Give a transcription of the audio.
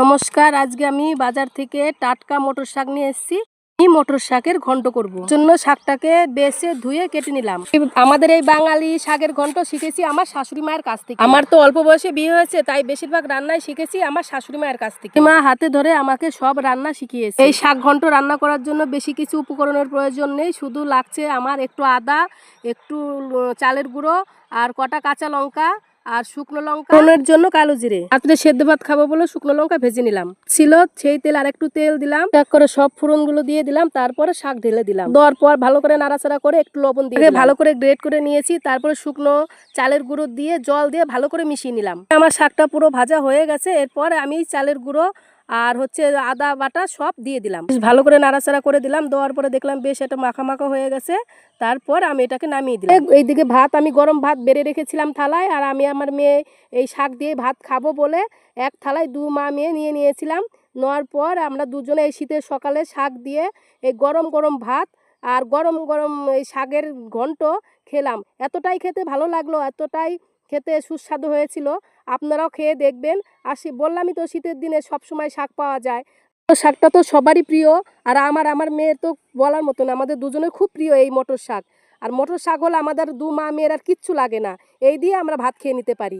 নমস্কার, আজকে আমি বাজার থেকে টাটকা মটর শাক নিয়ে এসেছি। এই মটর শাকের ঘন্ট করব। জন্য শাকটাকে বেছে ধুয়ে কেটে নিলাম। আমাদের এই বাঙালি শাকের ঘন্ট শিখেছি আমার শাশুড়ি মায়ের কাছ থেকে। আমার তো অল্প বয়সে বিয়ে হয়েছে, তাই বেশিরভাগ রান্নাই শিখেছি আমার শাশুড়ি মায়ের কাছ থেকে। মা হাতে ধরে আমাকে সব রান্না শিখিয়েছে। এই শাক ঘন্ট রান্না করার জন্য বেশি কিছু উপকরণের প্রয়োজন নেই। শুধু লাগছে আমার একটু আদা, একটু চালের গুঁড়ো আর কটা কাঁচা লঙ্কা আর শুকনো লঙ্কা? জন্য কালো জিরে। রাত্রে সেদ্ধ ভাত খাব বলে শুকনো লঙ্কা ভেজে নিলাম। ছিল সেই তেল আর একটু তেল দিলাম। এক করে সব ফোড়নগুলো দিয়ে দিলাম তারপরে শাক ঢেলে দিলাম। দেওয়ার পর ভালো করে নাড়াচাড়া করে একটু লবণ দিয়ে ভালো করে গ্রেড করে নিয়েছি তারপরে শুকনো চালের গুঁড়ো দিয়ে জল দিয়ে ভালো করে মিশিয়ে নিলাম। আমার শাকটা পুরো ভাজা হয়ে গেছে এরপর আমি চালের গুঁড়ো আর হচ্ছে আদা বাটা সব দিয়ে দিলাম। ভালো করে নাড়াচাড়া করে দিলাম, দেওয়ার পরে দেখলাম বেশ এটা মাখা হয়ে গেছে। তারপর আমি এটাকে নামিয়ে দিলাম। এইদিকে ভাত, আমি গরম ভাত বেড়ে রেখেছিলাম থালায় আর আমি আমার মেয়ে এই শাক দিয়ে ভাত খাব বলে এক থালায় দু মা মেয়ে নিয়ে নিয়েছিলাম। নেওয়ার পর আমরা দুজনে এই শীতের সকালে শাক দিয়ে এই গরম গরম ভাত আর গরম গরম এই শাকের ঘন্ট খেলাম। এতটাই খেতে ভালো লাগল, এতটাই খেতে সুস্বাদু হয়েছিল। আপনারাও খেয়ে দেখবেন। আর বললামই তো শীতের দিনে সব সময় শাক পাওয়া যায়। তো শাকটা তো সবারই প্রিয়। আর আমার আমার মেয়ের তো বলার মতন আমাদের দুজনে খুব প্রিয় এই মটর শাক। আর মটর শাক হলে আমাদের দু মা মেয়ের আর কিচ্ছু লাগে না। এই দিয়ে আমরা ভাত খেয়ে নিতে পারি।